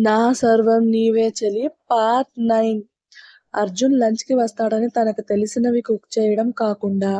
నా సర్వం నీవే చెలి. Part nine. అర్జున్ లంచ్కి వస్తాడని తనకు తెలిసినవి కుక్ చేయడం కాకుండా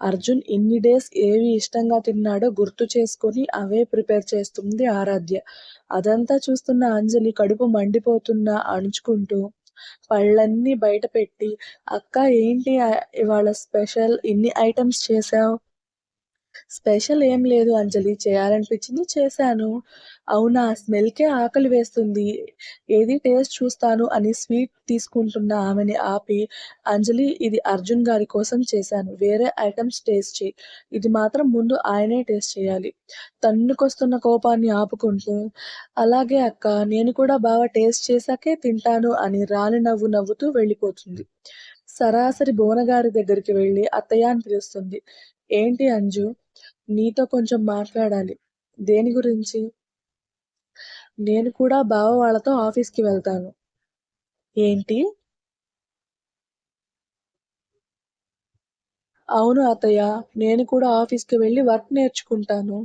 అర్జున్ ఇన్ని డేస్ ఏవి ఇష్టంగా తిన్నాడో గుర్తు చేసుకొని అవే ప్రిపేర్ చేస్తుంది ఆరాధ్య. అదంతా చూస్తున్న అంజలి కడుపు మండిపోతున్నా అణుచుకుంటూ పళ్ళన్నీ బయట పెట్టి అక్క ఏంటి ఇవాళ స్పెషల్? ఇన్ని ఐటమ్స్ చేసావు? స్పెషల్ ఏం లేదు అంజలి చేయాలనిపించింది చేశాను. అవునా స్మెల్కే ఆకలి వేస్తుంది. ఏది టేస్ట్ చూస్తాను అని స్వీట్ తీసుకుంటున్న ఆమెని ఆపి అంజలి ఇది అర్జున్ గారి కోసం చేశాను. వేరే ఐటమ్స్ టేస్ట్ చేయి. ఇది మాత్రం ముందు ఆయనే టేస్ట్ చేయాలి. తన్నుకొస్తున్న కోపాన్ని ఆపుకుంటూ అలాగే అక్క నేను కూడా బాగా టేస్ట్ చేశాకే తింటాను అని రాని నవ్వు నవ్వుతూ వెళ్ళిపోతుంది. సరాసరి భువనగారి దగ్గరికి వెళ్ళి అత్తయ్య అని పిలుస్తుంది. ఏంటి అంజు? నీతో కొంచెం మాట్లాడాలి. దేని గురించి? నేను కూడా బావ వాళ్ళతో ఆఫీస్కి వెళ్తాను. ఏంటి? అవును అత్తయ్య నేను కూడా ఆఫీస్కి వెళ్ళి వర్క్ నేర్చుకుంటాను.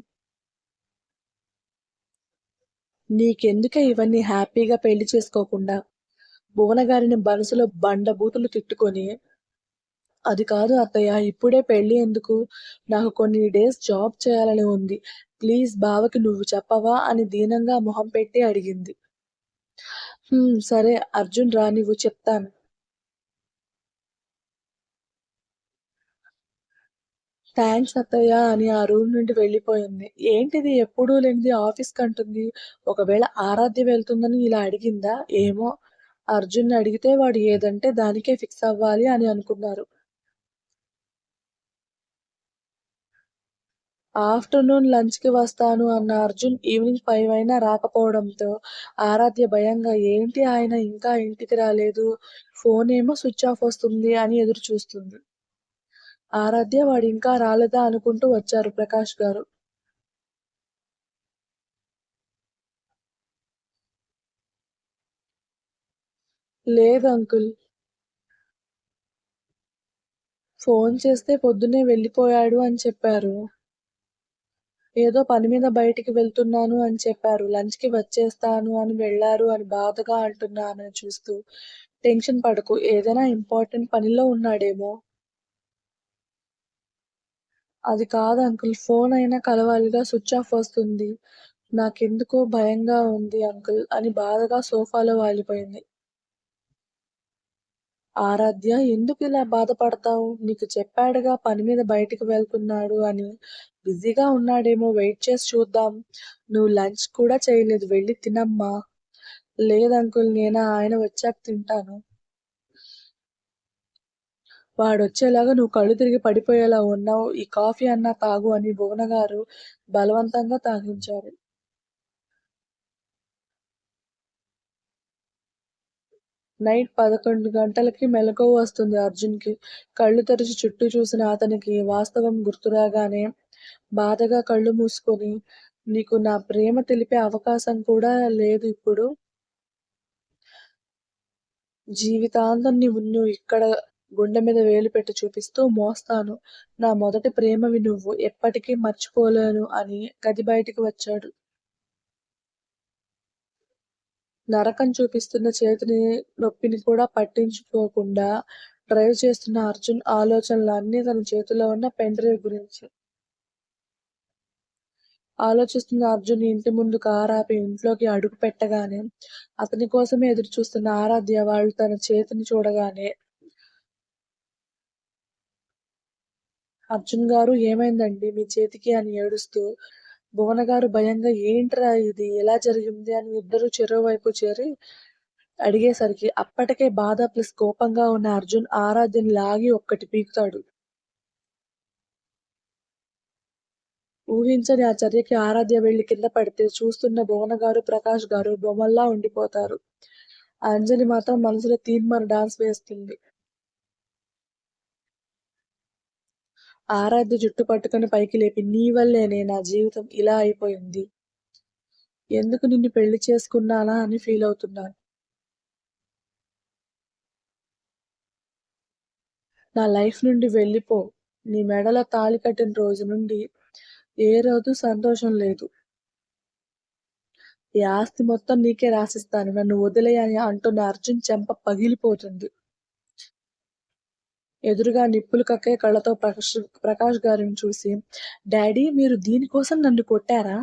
నీకెందుకే ఇవన్నీ హ్యాపీగా పెళ్ళి చేసుకోకుండా? భువనగారిని మనసులో బండబూతులు తిట్టుకొని అది కాదు అత్తయ్య ఇప్పుడే పెళ్ళి ఎందుకు? నాకు కొన్ని డేస్ జాబ్ చేయాలని ఉంది. ప్లీజ్ బావకి నువ్వు చెప్పవా? అని దీనంగా మొహం పెట్టి అడిగింది. సరే అర్జున్ రా నువ్వు చెప్తాను. థ్యాంక్స్ అత్తయ్య అని ఆ రూమ్ నుండి వెళ్ళిపోయింది. ఏంటిది? ఎప్పుడూ లేనిది ఆఫీస్ కంటుంది ఒకవేళ ఆరాధ్య వెళ్తుందని ఇలా అడిగిందా? ఏమో అర్జున్ అడిగితే వాడు ఏదంటే దానికే ఫిక్స్ అవ్వాలి అని అనుకున్నారు. ఆఫ్టర్నూన్ లంచ్కి వస్తాను అన్న అర్జున్ ఈవినింగ్ ఫైవ్ అయినా రాకపోవడంతో ఆరాధ్య భయంగా ఏంటి ఆయన ఇంకా ఇంటికి రాలేదు? ఫోన్ ఏమో స్విచ్ ఆఫ్ వస్తుంది అని ఎదురు చూస్తుంది ఆరాధ్య వాడు ఇంకా రాలేదా? అనుకుంటూ వచ్చారు ప్రకాష్ గారు. లేదు అంకుల్. ఫోన్ చేస్తే పొద్దున్నే వెళ్ళిపోయాడు అని చెప్పారు. ఏదో పని మీద బయటికి వెళ్తున్నాను అని చెప్పారు. లంచ్కి వచ్చేస్తాను అని వెళ్ళారు అని బాధగా అంటున్నాను చూస్తూ. టెన్షన్ పడకు ఏదైనా ఇంపార్టెంట్ పనిలో ఉన్నాడేమో. అది కాదు అంకుల్ ఫోన్ అయినా కలవాలిగా స్విచ్ ఆఫ్ వస్తుంది. నాకెందుకో భయంగా ఉంది అంకుల్ అని బాధగా సోఫాలో వాలిపోయింది. ఆరాధ్య ఎందుకు ఇలా బాధపడతావు? నీకు చెప్పాడుగా పని మీద బయటికి వెళ్తున్నాడు అని. బిజీగా ఉన్నాడేమో వెయిట్ చేసి చూద్దాం. నువ్వు లంచ్ కూడా చేయలేదు వెళ్ళి తినమ్మా. లేదు అంకుల్ నేను? ఆయన వచ్చాక తింటాను. వాడు వచ్చేలాగా నువ్వు కళ్ళు తిరిగి పడిపోయేలా ఉన్నావు. ఈ కాఫీ అన్నా తాగు అని భువన గారు బలవంతంగా తాగించారు. నైట్ పదకొండు గంటలకి మెలకువ వస్తుంది అర్జున్కి. కళ్ళు తెరిచి చుట్టూ చూసిన అతనికి వాస్తవం గుర్తురాగానే బాధగా కళ్ళు మూసుకొని నీకు నా ప్రేమ తెలిపే అవకాశం కూడా లేదు ఇప్పుడు. జీవితాంతం నువ్వు నువ్వు ఇక్కడ గుండె మీద వేలు పెట్టి చూపిస్తూ మోస్తాను. నా మొదటి ప్రేమవి నువ్వు. ఎప్పటికీ మర్చిపోలేను అని గది బయటికి వచ్చాడు. నరకం చూపిస్తున్న చేతిని నొప్పిని కూడా పట్టించుకోకుండా డ్రైవ్ చేస్తున్న అర్జున్ ఆలోచనలు అన్నీ తన చేతిలో ఉన్న పెండ్రైవ్ గురించి. ఆలోచిస్తున్న అర్జున్ ఇంటి ముందు కారు ఆపి ఇంట్లోకి అడుగు పెట్టగానే అతని కోసమే ఎదురు చూస్తున్న ఆరాధ్య వాళ్ళు తన చేతిని చూడగానే అర్జున్ గారు ఏమైందండి? మీ చేతికి అని ఏడుస్తూ భువన గారు భయంగా ఏంట్రా ఇది? ఎలా జరిగింది? అని ఇద్దరు చెరోవైపు చేరి అడిగేసరికి అప్పటికే బాధ ప్లస్ కోపంగా ఉన్న అర్జున్ ఆరాధ్యని లాగి ఒక్కటి పీకుతాడు. ఊహించని ఆ చర్యకి ఆరాధ్య వెళ్ళి కింద పడితే చూస్తున్న భువన గారు ప్రకాష్ గారు బొమ్మల్లా ఉండిపోతారు. అంజలి మాత్రం మనసులో తీర్మాన డాన్స్ వేస్తుంది. ఆరాధ్య జుట్టు పట్టుకుని పైకి లేపి నీ వల్లేనే నా జీవితం ఇలా అయిపోయింది ఎందుకు నిన్ను పెళ్ళి చేసుకున్నానా? అని ఫీల్ అవుతున్నాను. నా లైఫ్ నుండి వెళ్ళిపో. నీ మెడలో తాళి కట్టిన రోజు నుండి ఏ రోజు సంతోషం లేదు. ఈ ఆస్తి మొత్తం నీకే రాసిస్తాను. నన్ను వదిలేయని అంటున్న అర్జున్ చెంప పగిలిపోతుంది. ఎదురుగా నిప్పులు కక్కే కళ్ళతో ప్రకాష్ ప్రకాష్ గారిని చూసి డాడీ మీరు దీనికోసం నన్ను కొట్టారా?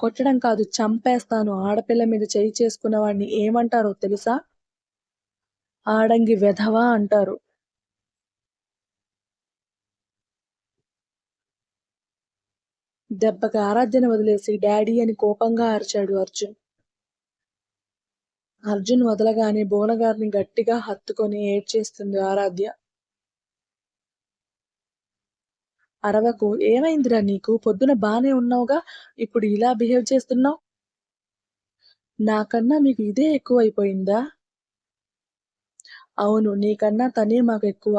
కొట్టడం కాదు చంపేస్తాను. ఆడపిల్ల మీద చేయి చేసుకున్న వాడిని ఏమంటారో తెలుసా? ఆడంగి వెధవా అంటారు. దెబ్బకి ఆరాధ్యను వదిలేసి డాడీ అని కోపంగా అరిచాడు అర్జున్. అర్జున్ వదలగానే భువనగారిని గట్టిగా హత్తుకొని ఏడ్చేస్తుంది ఆరాధ్య. అరవకు ఏమైందిరా నీకు? పొద్దున బానే ఉన్నావుగా ఇప్పుడు ఇలా బిహేవ్ చేస్తున్నావు నాకన్నా మీకు ఇదే ఎక్కువైపోయిందా? అవును నీకన్నా తనే మాకు ఎక్కువ.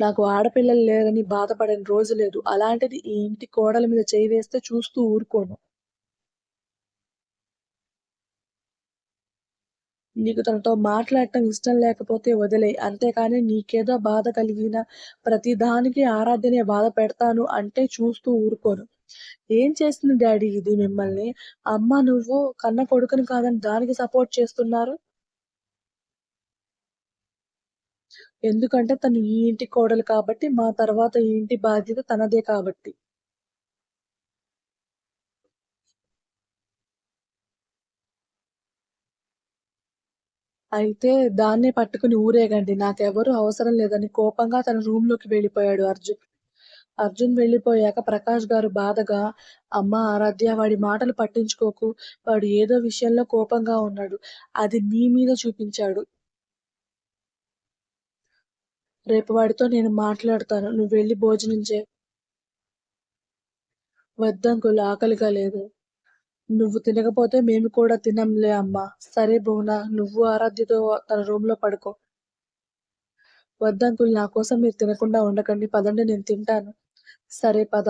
నాకు ఆడపిల్లలు లేరని బాధపడని రోజు లేదు. అలాంటిది ఈ ఇంటి కోడల మీద చేయి వేస్తే చూస్తూ ఊరుకోను. నీకు తనతో మాట్లాడటం ఇష్టం లేకపోతే వదిలే అంతేకాని నీకేదో బాధ కలిగిన ప్రతిదానికి ఆరాధ్యనే బాధ పెడతాను అంటే చూస్తూ ఊరుకోను. ఏం చేసింది డాడీ ఇది మిమ్మల్ని? అమ్మ నువ్వు కన్న కొడుకుని కాదని దానికి సపోర్ట్ చేస్తున్నారు? ఎందుకంటే తను ఈ ఇంటి కోడలు కాబట్టి, మా తర్వాత ఈ ఇంటి బాధ్యత తనదే కాబట్టి. అయితే దాన్నే పట్టుకుని ఊరేగండి. నాకెవరూ అవసరం లేదని కోపంగా తన రూమ్‌లోకి వెళ్ళిపోయాడు అర్జున్. అర్జున్ వెళ్ళిపోయాక ప్రకాష్ గారు బాధగా అమ్మ ఆరాధ్య వాడి మాటలు పట్టించుకోకు. వాడు ఏదో విషయంలో కోపంగా ఉన్నాడు. అది నీ మీద చూపించాడు. రేపు వాడితో నేను మాట్లాడతాను. నువ్వు వెళ్ళి భోజనం చే వద్దంకులు ఆకలిగా లేదు. నువ్వు తినకపోతే మేము కూడా తినంలే అమ్మా. సరే భువన నువ్వు ఆరాధ్యతో తన రూమ్‌లో పడుకో. వద్దంకుల్ నా కోసం మీరు తినకుండా ఉండకండి. పదండి నేను తింటాను. సరే పద.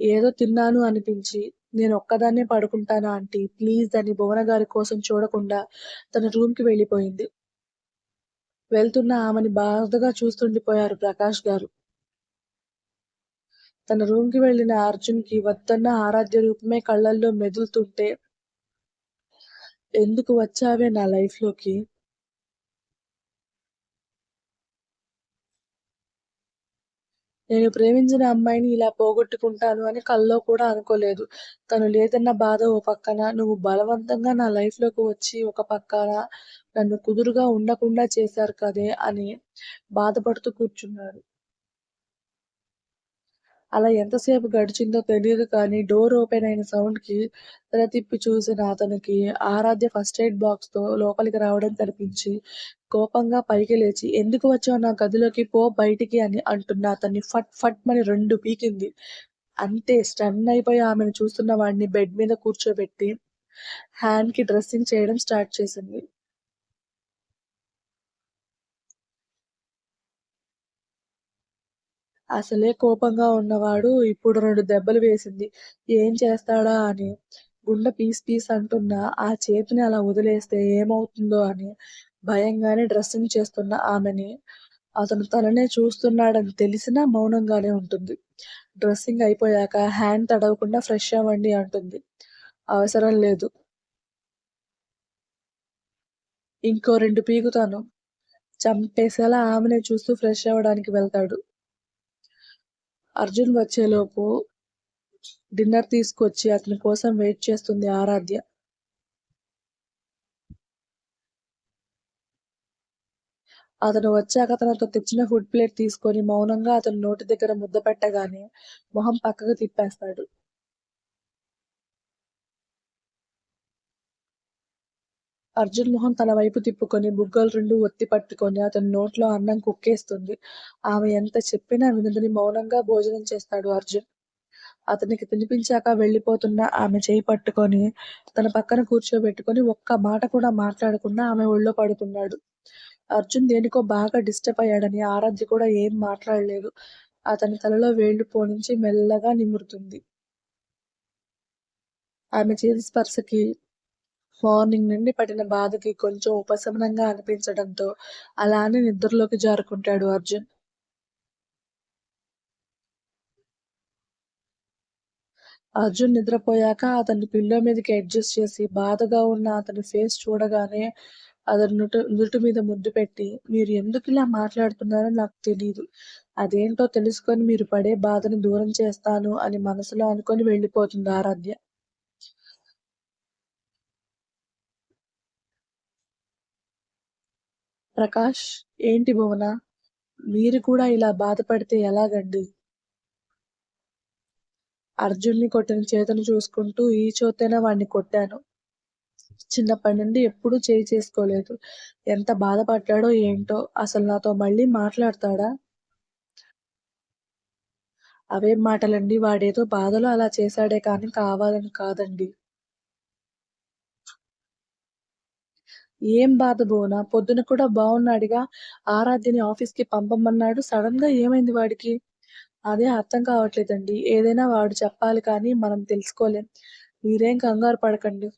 ఏదో తిన్నాను అనిపించి నేను ఒక్కదాన్నే పడుకుంటాను ఆంటీ ప్లీజ్ అని భువన గారి కోసం చూడకుండా తన రూమ్‌కి వెళ్ళిపోయింది. వెళ్తున్న ఆమెని బాధగా చూస్తుండిపోయారు ప్రకాష్ గారు. తన రూమ్‌కి వెళ్ళిన అర్జున్‌కి వద్దన్న ఆరాధ్య రూపమే కళ్ళల్లో మెదులుతుంటే ఎందుకు వచ్చావే నా లైఫ్‌లోకి? నేను ప్రేమించిన అమ్మాయిని ఇలా పోగొట్టుకుంటాను అని కల్లో కూడా అనుకోలేదు. తను లేదన్న బాధ ఓ పక్కన, నువ్వు బలవంతంగా నా లైఫ్‌లోకి వచ్చి ఒక పక్కన నన్ను కుదురుగా ఉండకుండా చేశారు కదే అని బాధపడుతూ కూర్చున్నాడు. అలా ఎంతసేపు గడిచిందో తెలియదు కానీ డోర్ ఓపెన్ అయిన సౌండ్‌కి తల తిప్పి చూసిన అతనికి ఆరాధ్య ఫస్ట్ ఎయిడ్ బాక్స్‌తో లోపలికి రావడం కనిపించి కోపంగా పైకి లేచి "ఎందుకు వచ్చావు నా గదిలోకి? పో బయటికి" అని అంటున్న అతన్ని ఫట్ ఫట్ మని రెండు పీకింది. అంతే స్టన్ అయిపోయి ఆమెను చూస్తున్న వాడిని బెడ్ మీద కూర్చోబెట్టి హ్యాండ్‌కి డ్రెస్సింగ్ చేయడం స్టార్ట్ చేసింది. అసలే కోపంగా ఉన్నవాడు ఇప్పుడు రెండు దెబ్బలు వేసింది. ఏం చేస్తాడా అని గుండె పీస్ పీస్ అంటున్న ఆ చేతిని అలా వదిలేస్తే ఏమవుతుందో అని భయంగానే డ్రెస్సింగ్ చేస్తున్న ఆమెని అతను తననే చూస్తున్నాడని తెలిసినా మౌనంగానే ఉంటుంది. డ్రెస్సింగ్ అయిపోయాక హ్యాండ్ తడవకుండా ఫ్రెష్ అవ్వండి అంటుంది. అవసరం లేదు. ఇంకో రెండు పీకుతాను. చంపేసేలా ఆమెనే చూస్తూ ఫ్రెష్ అవ్వడానికి వెళ్తాడు. అర్జున్ వచ్చేలోపు డిన్నర్ తీసుకొచ్చి అతని కోసం వెయిట్ చేస్తుంది ఆరాధ్య. అతను వచ్చాక తనతో తెచ్చిన ఫుడ్ ప్లేట్ తీసుకొని మౌనంగా అతను నోటి దగ్గర ముద్ద పెట్టగానే మొహం పక్కకు తిప్పేస్తాడు. అర్జున్ మొహం తన వైపు తిప్పుకొని బుగ్గలు రెండు ఒత్తి పట్టుకొని అతని నోట్లో అన్నం కుక్కేస్తుంది. ఆమె ఎంత చెప్పినా వినదని మౌనంగా భోజనం చేస్తాడు అర్జున్. అతనికి తినిపించాక వెళ్ళిపోతున్న ఆమె చేయి పట్టుకొని తన పక్కన కూర్చోబెట్టుకొని ఒక్క మాట కూడా మాట్లాడకుండా ఆమె ఒళ్ళో పడుకున్నాడు. అర్జున్ దేనికో బాగా డిస్టర్బ్ అయ్యాడని ఆరాధ్య కూడా ఏం మాట్లాడలేదు. అతని తలలో వేళ్ళు పోనించి మెల్లగా నిమురుతుంది. ఆమె చేతి స్పర్శకి మార్నింగ్ నుండి పడిన బాధకి కొంచెం ఉపశమనంగా అనిపించడంతో అలానే నిద్రలోకి జారుకుంటాడు అర్జున్. అర్జున్ నిద్రపోయాక అతని పిల్లో మీదకి అడ్జస్ట్ చేసి బాధగా ఉన్న అతని ఫేస్ చూడగానే అతని నుటు నుటి మీద ముద్దు పెట్టి మీరు ఎందుకు ఇలా మాట్లాడుతున్నారో నాకు తెలియదు అదేంటో తెలుసుకొని మీరు పడే బాధను దూరం చేస్తాను అని మనసులో అనుకొని వెళ్ళిపోతుంది ఆరాధ్య ప్రకాష్ ఏంటి భువన? మీరు కూడా ఇలా బాధపడితే ఎలాగండి? అర్జున్ని కొట్టిన చేతను చూసుకుంటూ ఈ చోతైనా వాడిని కొట్టాను. చిన్నప్పటి నుండి ఎప్పుడూ చేయి చేసుకోలేదు. ఎంత బాధపడ్డాడో ఏంటో అసలు నాతో మళ్ళీ మాట్లాడతాడా? అవేం మాటలండి. వాడేదో బాధలో అలా చేశాడే కానీ కావాలని కాదండి. ఏం బాధ భువన పొద్దున కూడా బాగున్నాడుగా ఆరాధ్యని ఆఫీస్కి పంపమన్నాడు. సడన్గా ఏమైంది వాడికి? అదే అర్థం కావట్లేదండి. ఏదైనా వాడు చెప్పాలి కానీ మనం తెలుసుకోలేం. మీరేం కంగారు పడకండి.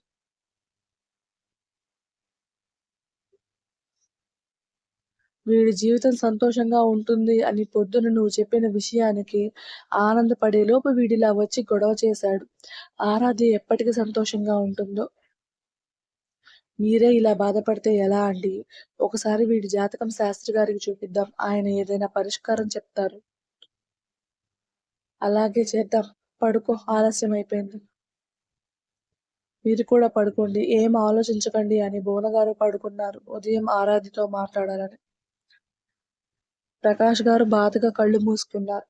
వీడి జీవితం సంతోషంగా ఉంటుంది అని పొద్దున నువ్వు చెప్పిన విషయానికి ఆనందపడేలోపు వీడిలా వచ్చి గొడవ చేశాడు. ఆరాధ్య ఎప్పటికీ సంతోషంగా ఉంటుందో మీరే ఇలా బాధపడితే ఎలా అండి? ఒకసారి వీడి జాతకం శాస్త్రి గారికి చూపిద్దాం. ఆయన ఏదైనా పరిష్కారం చెప్తారు. అలాగే చేద్దాం. పడుకో. ఆలస్యం అయిపోయింది. మీరు కూడా పడుకోండి. ఏం ఆలోచించకండి అని బోనగారు పడుకున్నారు. ఉదయం ఆరాధితో మాట్లాడాలని. ప్రకాష్ గారు బాధగా కళ్ళు మూసుకున్నారు.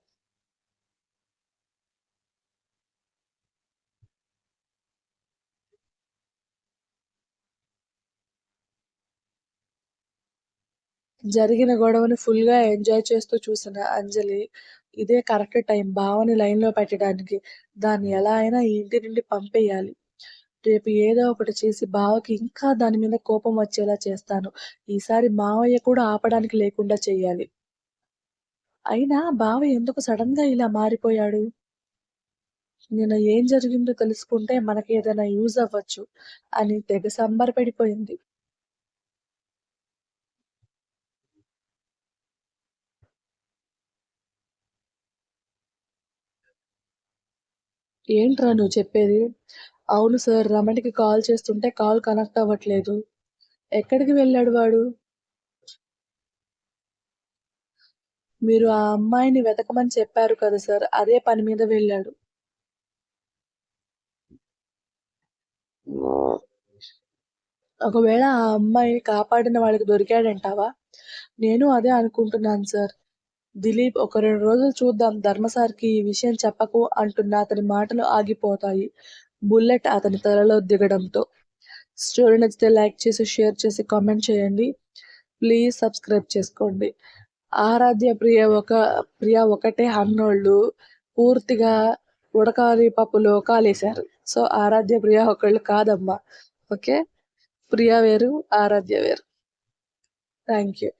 జరిగిన గొడవని ఫుల్గా ఎంజాయ్ చేస్తూ చూసిన అంజలి ఇదే కరెక్ట్ టైం బావని లైన్లో పెట్టడానికి. దాన్ని ఎలా అయినా ఇంటి నుండి పంపేయాలి. రేపు ఏదో ఒకటి చేసి బావకి ఇంకా దాని మీద కోపం వచ్చేలా చేస్తాను. ఈసారి మావయ్య కూడా ఆపడానికి లేకుండా చేయాలి. అయినా బావ ఎందుకు సడన్గా ఇలా మారిపోయాడు? నిన్న ఏం జరిగిందో తెలుసుకుంటే మనకి ఏదైనా యూజ్ అవ్వచ్చు అని తెగ సంబరపడిపోయింది. ఏంట్రా నువ్వు చెప్పేది? అవును సార్ రమణికి కాల్ చేస్తుంటే కాల్ కనెక్ట్ అవ్వట్లేదు. ఎక్కడికి వెళ్ళాడు వాడు? మీరు ఆ అమ్మాయిని వెతకమని చెప్పారు కదా సార్ అదే పని మీద వెళ్ళాడు. ఒకవేళ ఆ అమ్మాయిని కాపాడిన వాళ్ళకి దొరికాడంటావా? నేను అదే అనుకుంటున్నాను సార్. దిలీప్ ఒక రెండు రోజులు చూద్దాం. ధర్మసార్కి ఈ విషయం చెప్పకు అంటున్న అతని మాటలు ఆగిపోతాయి. బుల్లెట్ అతని తలలో దిగడంతో. స్టోరీ నచ్చితే లైక్ చేసి షేర్ చేసి కామెంట్ చేయండి. ప్లీజ్ సబ్స్క్రైబ్ చేసుకోండి. ఆరాధ్య ప్రియ ఒక ప్రియ ఒకటే అన్నోళ్ళు పూర్తిగా ఉడకాలి పప్పులో కాలేశారు సో ఆరాధ్య ప్రియ ఒకళ్ళు కాదమ్మా. ఓకే? ప్రియ వేరు ఆరాధ్య వేరు. Thank you.